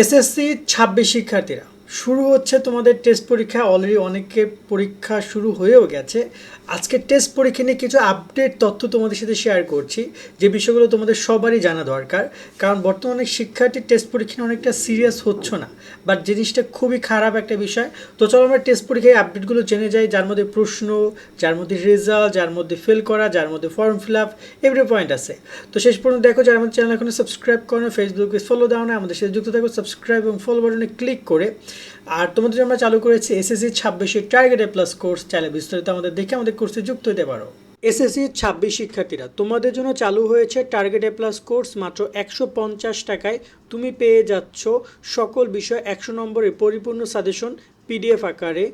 SSC ছাব্বিশ শিক্ষার্থীরা শুরু হচ্ছে তোমাদের টেস্ট পরীক্ষা। অলরেডি অনেকের পরীক্ষা শুরু হয়েও গেছে। আজকে টেস্ট পরীক্ষা নিয়ে কিছু আপডেট তথ্য তোমাদের সাথে শেয়ার করছি। যে বিষয়গুলো তোমাদের সবারই জানা দরকার। কারণ বর্তমানে শিক্ষার্থী টেস্ট পরীক্ষা নিয়ে অনেকটা সিরিয়াস হচ্ছে না। বাট জিনিসটা খুবই খারাপ একটা বিষয়। তো চলো আমরা টেস্ট পরীক্ষায় আপডেটগুলো জেনে যাই। যার মধ্যে প্রশ্ন, যার মধ্যে রেজাল্ট যার মধ্যে ফেল করা, যার মধ্যে form fill up every point আছে। তো শেষ পর্যন্ত দেখো, যারা আমার চ্যানেল এখনও সাবস্ক্রাইব করো ফেসবুকে ফলো দাও না, আমাদের সাথে যুক্ত থাকো সাবস্ক্রাইব এবং ফলো বাটনে ক্লিক করে আর তোমাদের জন্য আমরা চালু করেছি এসএসসি ছাব্বিশের টার্গেট প্লাস কোর্স চাইলে বিস্তারিত আমাদের দেখে আমাদের কোর্সে যুক্ত হতে পারো। এসএসসি ছাব্বিশ শিক্ষার্থীরা, তোমাদের জন্য চালু হয়েছে টার্গেট এ প্লাস কোর্স মাত্র একশো পঞ্চাশ টাকায়। তুমি পেয়ে যাচ্ছ সকল বিষয় একশো নম্বরের পরিপূর্ণ সাজেশন পিডিএফ আকারে,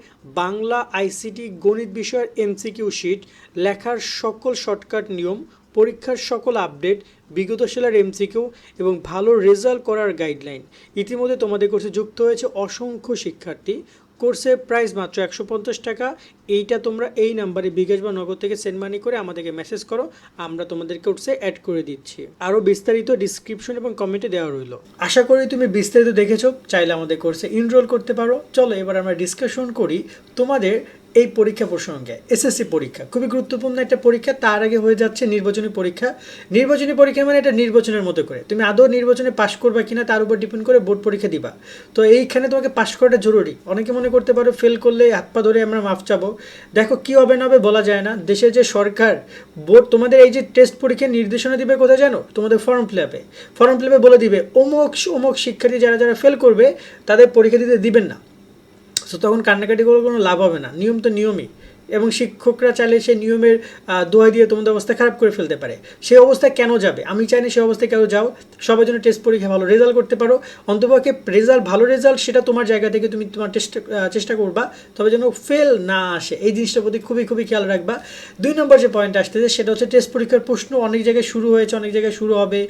বাংলা আইসিটি গণিত বিষয়ের এমসিকিউ শিট লেখার সকল শর্টকাট নিয়ম পরীক্ষার সকল আপডেট, বিগত সেলার এমসিকিউ এবং ভালো রেজাল্ট করার গাইডলাইন। ইতিমধ্যে তোমাদের কোর্সে যুক্ত হয়েছে অসংখ্য শিক্ষার্থী। কোর্সের প্রাইস মাত্র একশো পঞ্চাশ টাকা। এইটা তোমরা এই নাম্বারে বিকাশ বা নগদ থেকে সেন্ড মানি করে আমাদেরকে মেসেজ করো, আমরা তোমাদের কোর্সে অ্যাড করে দিচ্ছি। আরও বিস্তারিত ডিসক্রিপশন এবং কমেন্টে দেওয়া রইল। আশা করি তুমি বিস্তারিত দেখেছ, চাইলে আমাদের কোর্সে ইনরোল করতে পারো। চলো এবার আমরা ডিসকাশন করি তোমাদের এই পরীক্ষা প্রসঙ্গে এসএসসি পরীক্ষা, খুবই গুরুত্বপূর্ণ একটা পরীক্ষা, তার আগে হয়ে যাচ্ছে নির্বাচনী পরীক্ষা। নির্বাচনী পরীক্ষা মানে এটা নির্বাচনের মতো করে। তুমি আদৌ নির্বাচনে পাশ করবে কিনা তার উপর ডিপেন্ড করে বোর্ড পরীক্ষা দিবা। তো এইখানে তোমাকে পাশ করাটা জরুরি। অনেকে মনে করতে পারো ফেল করলে হাত পা ধরে আমরা মাফ চাবো। দেখো কী হবে না হবে বলা যায় না। দেশের যে সরকার বোর্ড তোমাদের এই যে টেস্ট পরীক্ষার নির্দেশনা দিবে কোথায় জানো? তোমাদের ফর্ম ফিল আপে ফর্ম ফিল আপে বলে দিবে অমুক অমুক শিক্ষার্থী যারা যারা ফেল করবে, তাদের পরীক্ষা দিতে দিবেন না। সো তখন কান্নাকাটি করে কোনো লাভ হবে না। নিয়ম তো নিয়মই। এবং শিক্ষকরা চাইলে সেই নিয়মের দোহাই দিয়ে তোমাদের অবস্থা খারাপ করে ফেলতে পারে। সেই অবস্থায় কেন যাবে? আমি চাই না সেই অবস্থায় কেন যাও। সবার জন্য টেস্ট পরীক্ষা ভালো রেজাল্ট করতে পারো। অন্তপক্ষে রেজাল্ট ভালো রেজাল্ট সেটা তোমার জায়গা থেকে তুমি তোমার চেষ্টা চেষ্টা করবা। তবে যেন ফেল না আসে। এই জিনিসটার প্রতি খুবই খুবই খেয়াল রাখবা। দুই নম্বর যে পয়েন্ট আসতেছে, সেটা হচ্ছে টেস্ট পরীক্ষার প্রশ্ন অনেক জায়গায় শুরু হয়েছে, অনেক জায়গায় শুরু হবে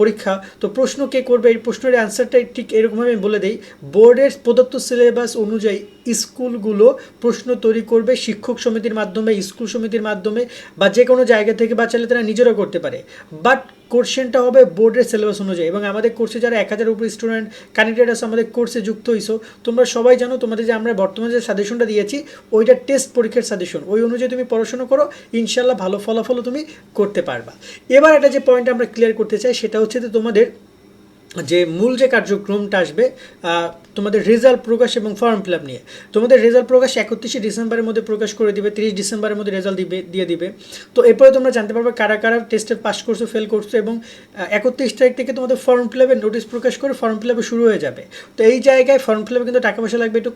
পরীক্ষা। তো প্রশ্ন কে করবে? এই প্রশ্নের অ্যান্সারটা ঠিক এরকমভাবে আমি বলে দিই। বোর্ডের প্রদত্ত সিলেবাস অনুযায়ী স্কুলগুলো প্রশ্ন তৈরি করবে শিক্ষক সমিতির মাধ্যমে, স্কুল সমিতির মাধ্যমে বা যে কোনো জায়গা থেকে বা চাইলে তারা নিজেরাও করতে পারে। বাট কোশ্চেনটা হবে বোর্ডের সিলেবাস অনুযায়ী এবং আমাদের কোর্সে যারা এক হাজার উপর স্টুডেন্ট কানেক্টেড আছে, আমাদের কোর্সে যুক্ত হইছো, তোমরা সবাই জানো তোমাদের যে আমরা বর্তমানে যে সাজেশনটা দিয়েছি, ওইটা টেস্ট পরীক্ষার সাজেশন ওই অনুযায়ী তুমি পড়াশোনা করো ইনশাল্লাহ ভালো ফলাফলও তুমি করতে পারবা। এবার একটা যে পয়েন্ট আমরা ক্লিয়ার করতে চাই, সেটা হচ্ছে যে তোমাদের যে মূল যে কার্যক্রমটা আসবে তোমাদের রেজাল্ট প্রকাশ এবং ফর্ম ফিল আপ নিয়ে। তোমাদের রেজাল্ট প্রকাশ একত্রিশে ডিসেম্বরের মধ্যে প্রকাশ করে দিবে, তিরিশ ডিসেম্বরের মধ্যে রেজাল্ট দিবে, দিয়ে দিবে। তো এরপরে তোমরা জানতে পারবে কারা কারা টেস্টে পাস করছ, ফেল করছ এবং একত্রিশ তারিখ থেকে তোমাদের ফর্ম ফিল আপের নোটিশ প্রকাশ করে ফর্ম ফিল আপে শুরু হয়ে যাবে। তো এই জায়গায় ফর্ম ফিল আপে কিন্তু টাকা পয়সা লাগবে, একটু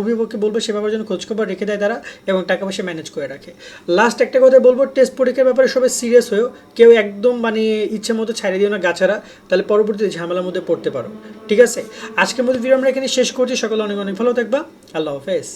অভিভাবককে বলবে সে ব্যাপারে যেন খোঁজখবর রেখে দেয় তারা এবং টাকা পয়সা ম্যানেজ করে রাখে। লাস্ট একটা কথা বলব, টেস্ট পরীক্ষার ব্যাপারে সবাই সিরিয়াস হয়েও কেউ একদম মানে ইচ্ছে মতো ছাড়িয়ে দিও না গাছারা। তাহলে পরবর্তীতে ঝামেলার মধ্যে পড়তে পারো। ঠিক আছে? আজকের মধ্যে ভিডিও আমরা এখানে শেষ করছি। সকলে অনেক অনেক ভালো থাকবা। আল্লাহ হাফেজ।